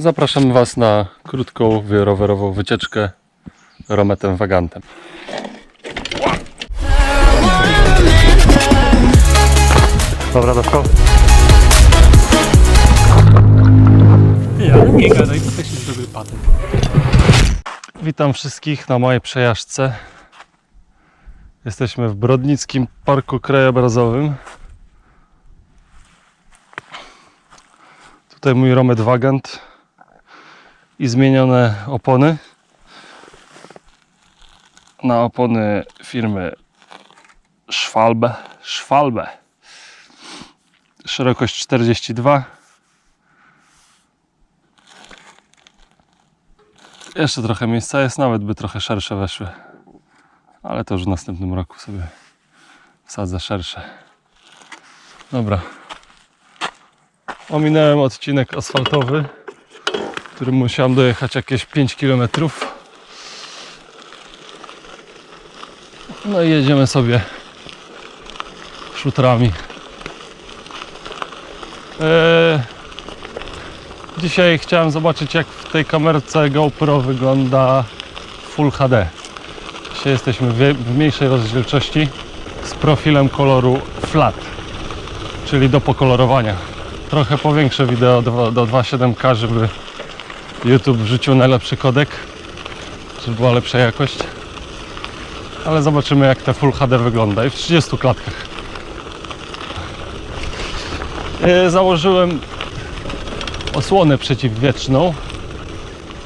Zapraszam Was na krótką rowerową wycieczkę Rometem Wagantem. Dobra, Dawko. Ale nie gadaj, to też jest dobry patent. Witam wszystkich na mojej przejażdżce. Jesteśmy w Brodnickim Parku Krajobrazowym. Tutaj mój Romet Wagant i zmienione opony na opony firmy Schwalbe. Schwalbe. Szerokość 42. Jeszcze trochę miejsca jest, nawet by trochę szersze weszły. Ale to już w następnym roku sobie wsadzę szersze. Dobra. Ominąłem odcinek asfaltowy, którym musiałem dojechać jakieś 5 km. No i jedziemy sobie szutrami. Eee, Dzisiaj chciałem zobaczyć jak w tej kamerce GoPro wygląda Full HD. Dzisiaj jesteśmy w, mniejszej rozdzielczości z profilem koloru flat, czyli do pokolorowania. Trochę powiększe wideo do, do 2.7K, żeby YouTube wrzucił najlepszy kodek, żeby była lepsza jakość. Ale zobaczymy jak te Full HD wygląda i w 30 klatkach. Yy, założyłem osłonę przeciwwietrzną,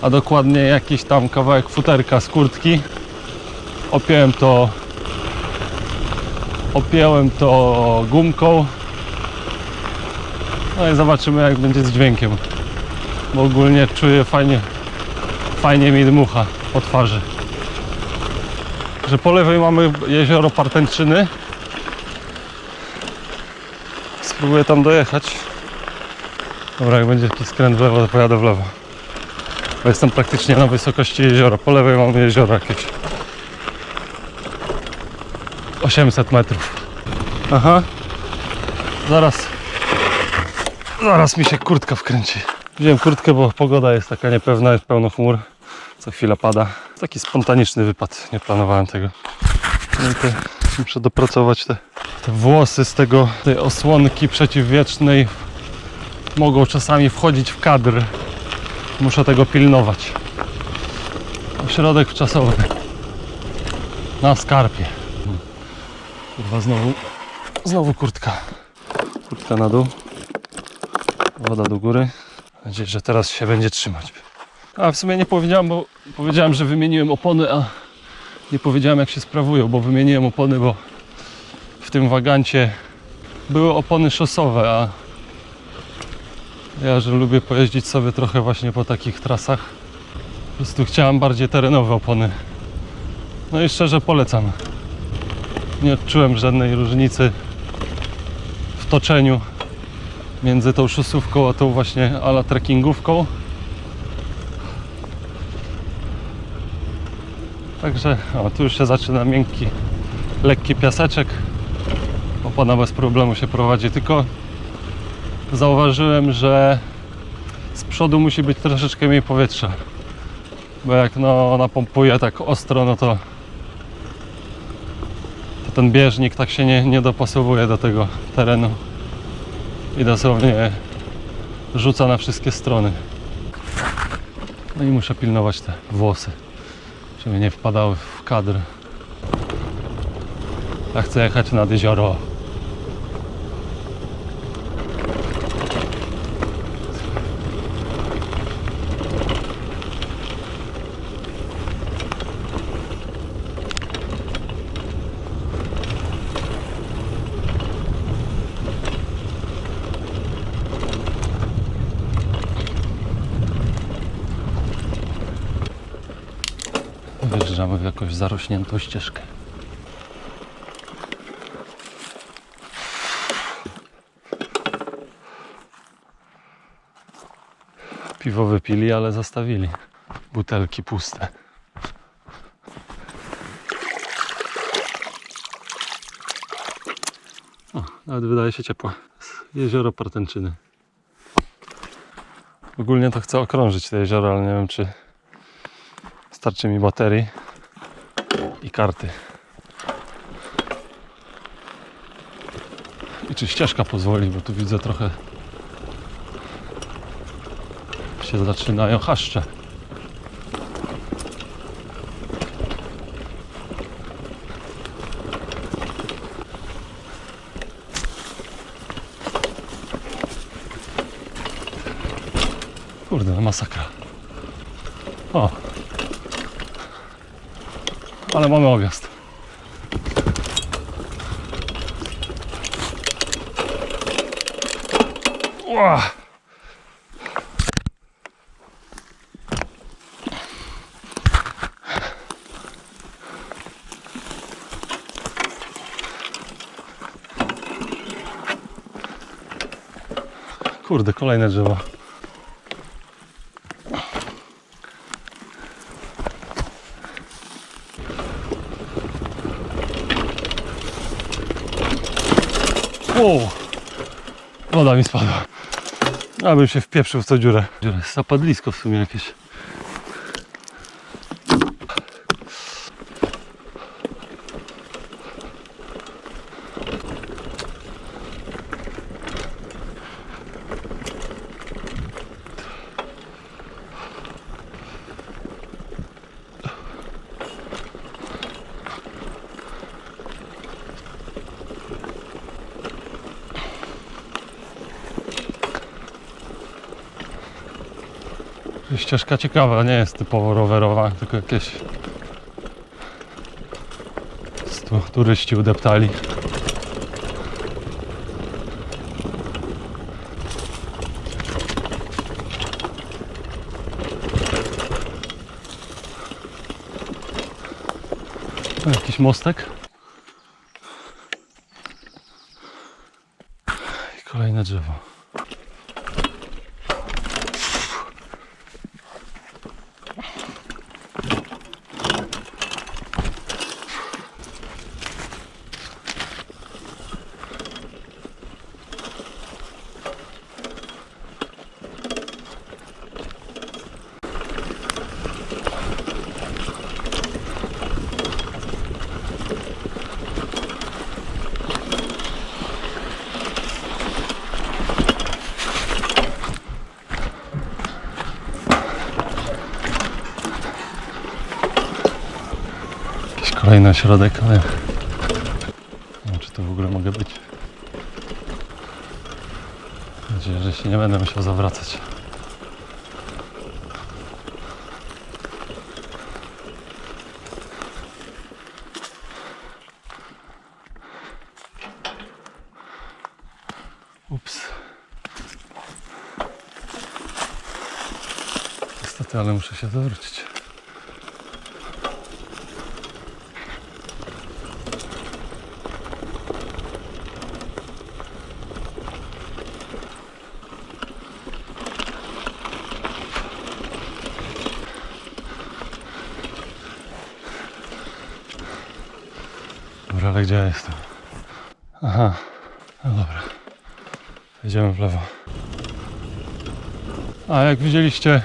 a dokładnie jakiś tam kawałek futerka z kurtki. Opiąłem to opiąłem to gumką. No i zobaczymy jak będzie z dźwiękiem. Bo ogólnie czuję fajnie fajnie mi dmucha po twarzy. Że po lewej mamy jezioro Partęczyny. Spróbuję tam dojechać. Dobra, jak będzie jakiś skręt w lewo, to pojadę w lewo. Bo jestem praktycznie na wysokości jeziora. Po lewej mamy jezioro jakieś 800 metrów. Aha. Zaraz. Zaraz mi się kurtka wkręci. Wziąłem kurtkę, bo pogoda jest taka niepewna, jest pełno chmur. Co chwila pada. Taki spontaniczny wypad. Nie planowałem tego. Te, muszę dopracować te, te włosy z tego, tej osłonki przeciwwiecznej mogą czasami wchodzić w kadr. Muszę tego pilnować. Środek wczasowy. Na skarpie. Kurwa, znowu, znowu kurtka. Kurtka na dół. Woda do góry. Nadzieję, że teraz się będzie trzymać. A w sumie nie powiedziałem, bo powiedziałem, że wymieniłem opony, a nie powiedziałem jak się sprawują, bo wymieniłem opony, bo w tym wagancie były opony szosowe, a ja, że lubię pojeździć sobie trochę właśnie po takich trasach. Po prostu chciałem bardziej terenowe opony. No i szczerze polecam. Nie odczułem żadnej różnicy w toczeniu między tą szosówką a tą właśnie ala trekkingówką. Także o, tu już się zaczyna miękki, lekki piaseczek. Opona bez problemu się prowadzi, tylko zauważyłem, że z przodu musi być troszeczkę mniej powietrza. Bo jak no, ona pompuje tak ostro, no to, to ten bieżnik tak się nie, nie dopasowuje do tego terenu i dosłownie rzuca na wszystkie strony. No i muszę pilnować te włosy, żeby nie wpadały w kadr. Ja chcę jechać nad jezioro. Wjeżdżamy w jakąś zarośniętą ścieżkę. Piwo wypili, ale zostawili. Butelki puste. O, nawet wydaje się ciepła. Jezioro Partęczyny. Ogólnie to chcę okrążyć te jezioro, ale nie wiem czy starczy mi baterii i karty. I czy ścieżka pozwoli, bo tu widzę trochę się zaczynają chaszcze. Kurde, masakra. O. Ale mamy objazd. Ła. Kurde, kolejne drzewo. Wow. Woda mi spadła. Abym się wpieprzył w tą dziurę. Dziura jest zapadlisko w sumie jakieś. Ścieżka ciekawa, nie jest typowo rowerowa, tylko jakieś stu, turyści udeptali. Tu Jakiś mostek. I kolejne drzewo. Kolejny ośrodek, ale nie wiem, czy to w ogóle mogę być. Mam nadzieję, że się nie będę musiał zawracać. Ups. Niestety, ale muszę się zawrócić. Dobra, ale gdzie ja jestem? Aha, no dobra. Jedziemy w lewo. A jak widzieliście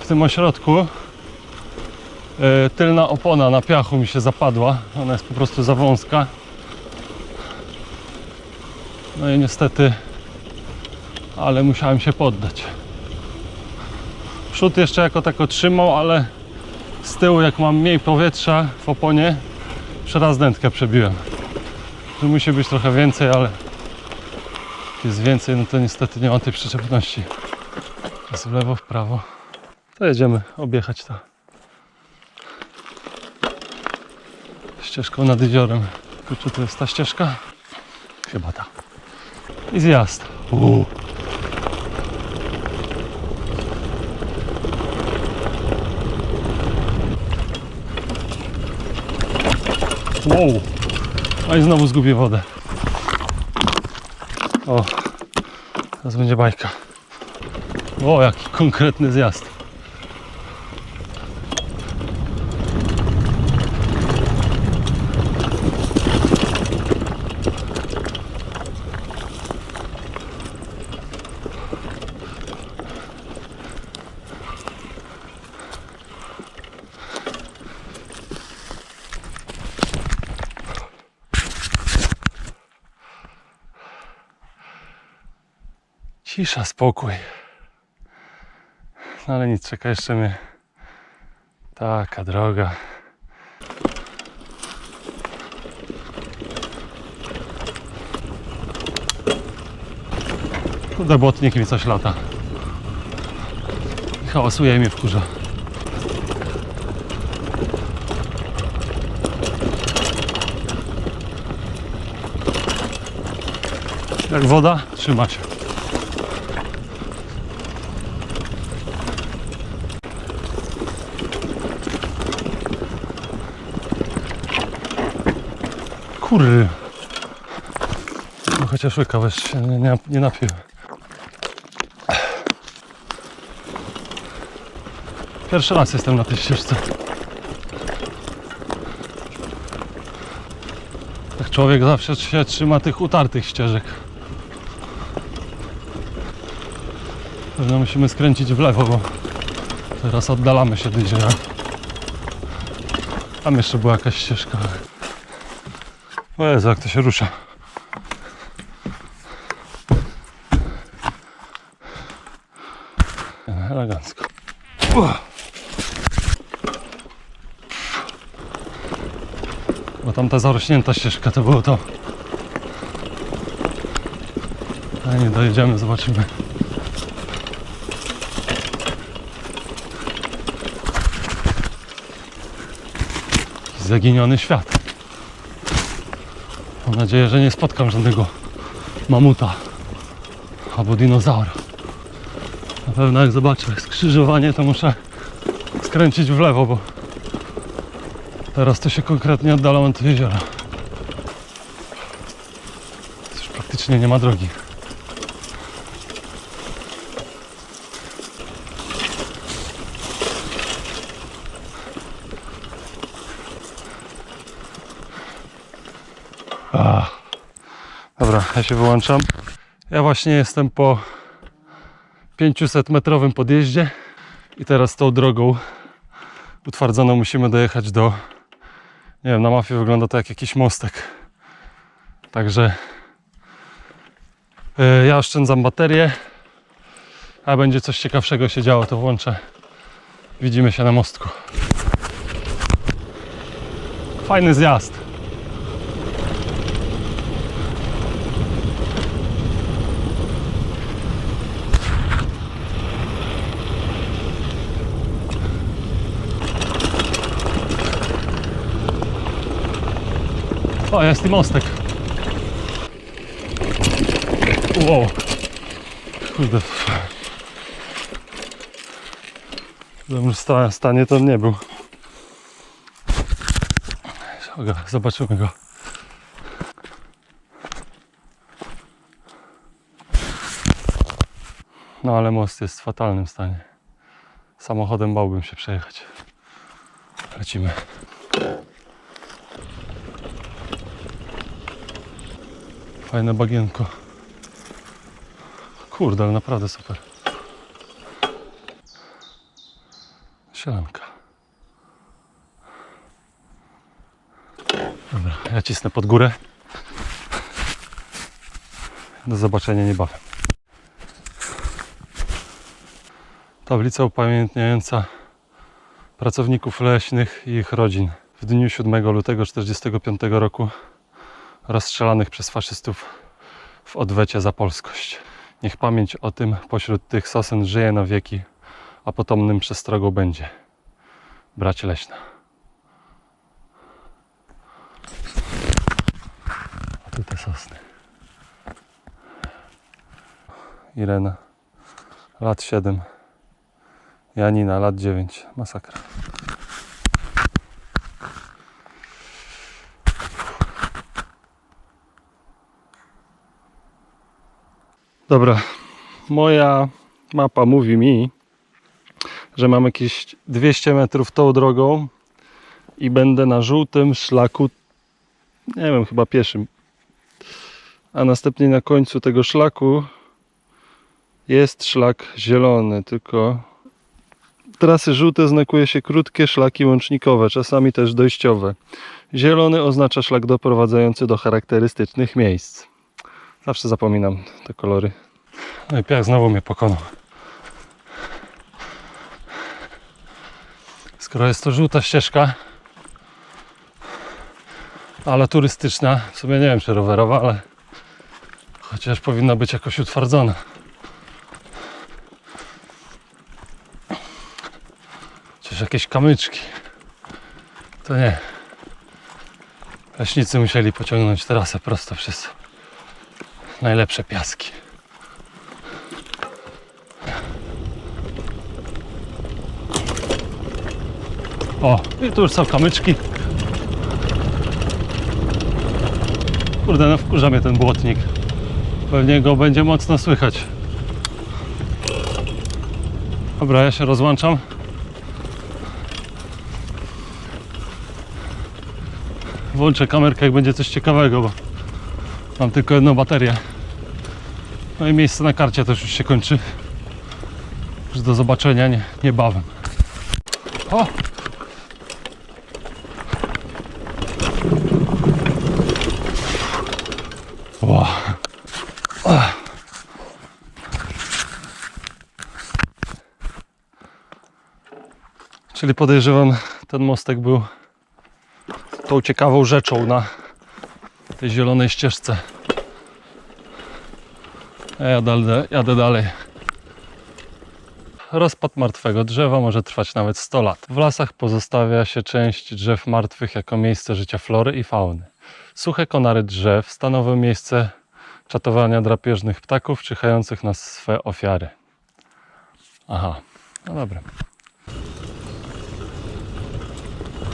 w tym ośrodku, yy, tylna opona na piachu mi się zapadła. Ona jest po prostu za wąska. No i niestety, ale musiałem się poddać. Przód jeszcze jako tako trzymał, ale z tyłu jak mam mniej powietrza w oponie, Przeraz dętkę przebiłem. Że musi być trochę więcej, ale jest więcej, no to niestety nie ma tej przyczepności. Teraz w lewo, w prawo. To jedziemy objechać to. Ścieżką nad jeziorem. Czy to jest ta ścieżka? Chyba ta. I zjazd. Uuu. Wow. No i znowu zgubię wodę. O, teraz będzie bajka. O, jaki konkretny zjazd. Cisza, spokój. No ale nic, czeka jeszcze mnie taka droga. Kurde, błotnik mi coś lata. Hałasuje i mnie wkurza. Jak woda, trzyma Kurry. No chociaż łyka weź się nie, nie, nie napił. Pierwszy raz jestem na tej ścieżce. Tak człowiek zawsze się trzyma tych utartych ścieżek. Pewno musimy skręcić w lewo, bo teraz oddalamy się do jeziora. Tam jeszcze była jakaś ścieżka. O Jezu, jak to się rusza. Elegancko. Bo tamta zarośnięta ścieżka to było to. A nie dojedziemy, zobaczymy. Zaginiony świat. Nadzieję, że nie spotkam żadnego mamuta albo dinozaura. Na pewno jak zobaczę skrzyżowanie, to muszę skręcić w lewo, bo teraz to się konkretnie oddalam od jeziora. Już praktycznie nie ma drogi. Ach. Dobra, ja się wyłączam. Ja właśnie jestem po 500 metrowym podjeździe i teraz tą drogą utwardzoną musimy dojechać do nie wiem, na mapie wygląda to jak jakiś mostek. Także yy, ja oszczędzam baterię, a będzie coś ciekawszego się działo, to włączę. Widzimy się na mostku. Fajny zjazd. O, jest i mostek. Wow. Kurde. W stanie to nie był. Zobaczymy go. No ale most jest w fatalnym stanie. Samochodem bałbym się przejechać. Lecimy. Fajne bagienko. Kurde, ale naprawdę super. Sielanka. Dobra, ja cisnę pod górę. Do zobaczenia niebawem. Tablica upamiętniająca pracowników leśnych i ich rodzin w dniu 7 lutego 1945 roku rozstrzelanych przez faszystów w odwecie za polskość. Niech pamięć o tym pośród tych sosen żyje na wieki, a potomnym przestrogą będzie. Bracie Leśna. A tu te sosny. Irena, lat 7. Janina, lat 9. Masakra. Dobra, moja mapa mówi mi, że mam jakieś 200 metrów tą drogą i będę na żółtym szlaku, nie wiem, chyba pieszym. A następnie na końcu tego szlaku jest szlak zielony, tylko trasy żółte znakuje się krótkie szlaki łącznikowe, czasami też dojściowe. Zielony oznacza szlak doprowadzający do charakterystycznych miejsc. Zawsze zapominam te kolory. No i piach znowu mnie pokonał. Skoro jest to żółta ścieżka, ale turystyczna, w sumie nie wiem czy rowerowa, ale chociaż powinna być jakoś utwardzona. Chociaż jakieś kamyczki. To nie. Leśnicy musieli pociągnąć trasę prosto przez najlepsze piaski. O, i tu już są kamyczki. Kurde, no wkurza mnie ten błotnik. Pewnie go będzie mocno słychać. Dobra, ja się rozłączam. Włączę kamerkę, jak będzie coś ciekawego, bo mam tylko jedną baterię. No i miejsce na karcie też już się kończy. Już do zobaczenia nie, niebawem. O! Wow. Czyli podejrzewam, ten mostek był tą ciekawą rzeczą na tej zielonej ścieżce. Ja jadę, jadę dalej. Rozpad martwego drzewa może trwać nawet 100 lat. W lasach pozostawia się część drzew martwych jako miejsce życia flory i fauny. Suche konary drzew stanowią miejsce czatowania drapieżnych ptaków czyhających na swe ofiary. Aha, no dobra.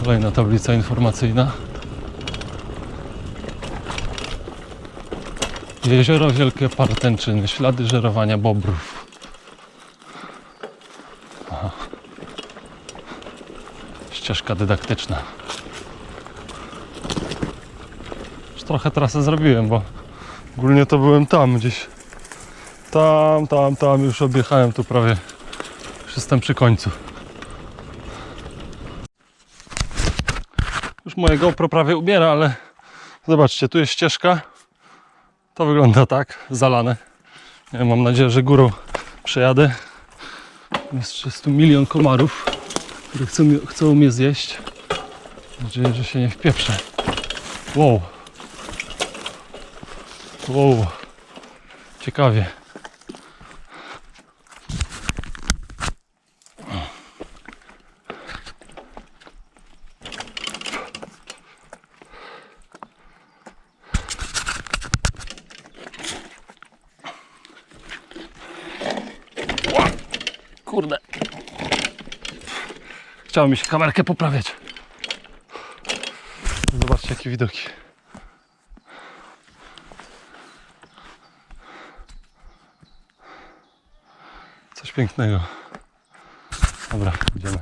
Kolejna tablica informacyjna. Jezioro Wielkie Partęczyny, ślady żerowania bobrów. Aha. Ścieżka dydaktyczna. Już trochę trasę zrobiłem, bo ogólnie to byłem tam gdzieś. Tam, tam, tam już objechałem tu prawie. Już jestem przy końcu. Już moje GoPro prawie ubiera, ale zobaczcie, tu jest ścieżka. To wygląda tak, zalane. Wiem, mam nadzieję, że górą przejadę. Jest, jest tu milion komarów, które chcą, chcą mnie zjeść. Mam nadzieję, że się nie wpieprzę. Wow. Wow. Ciekawie. Kurde. Chciało mi się kamerkę poprawiać. Zobaczcie jakie widoki. Coś pięknego. Dobra, idziemy.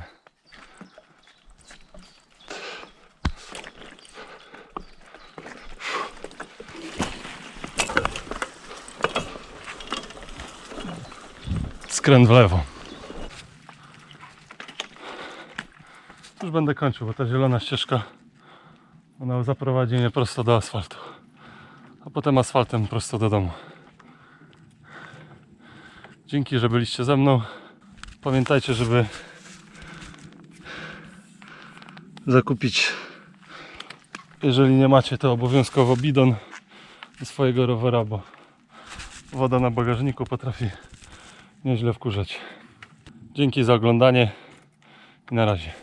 Skręt w lewo. Będę kończył, bo ta zielona ścieżka ona zaprowadzi mnie prosto do asfaltu. A potem asfaltem prosto do domu. Dzięki, że byliście ze mną. Pamiętajcie, żeby zakupić, jeżeli nie macie, to obowiązkowo bidon do swojego rowera, bo woda na bagażniku potrafi nieźle wkurzać. Dzięki za oglądanie i na razie.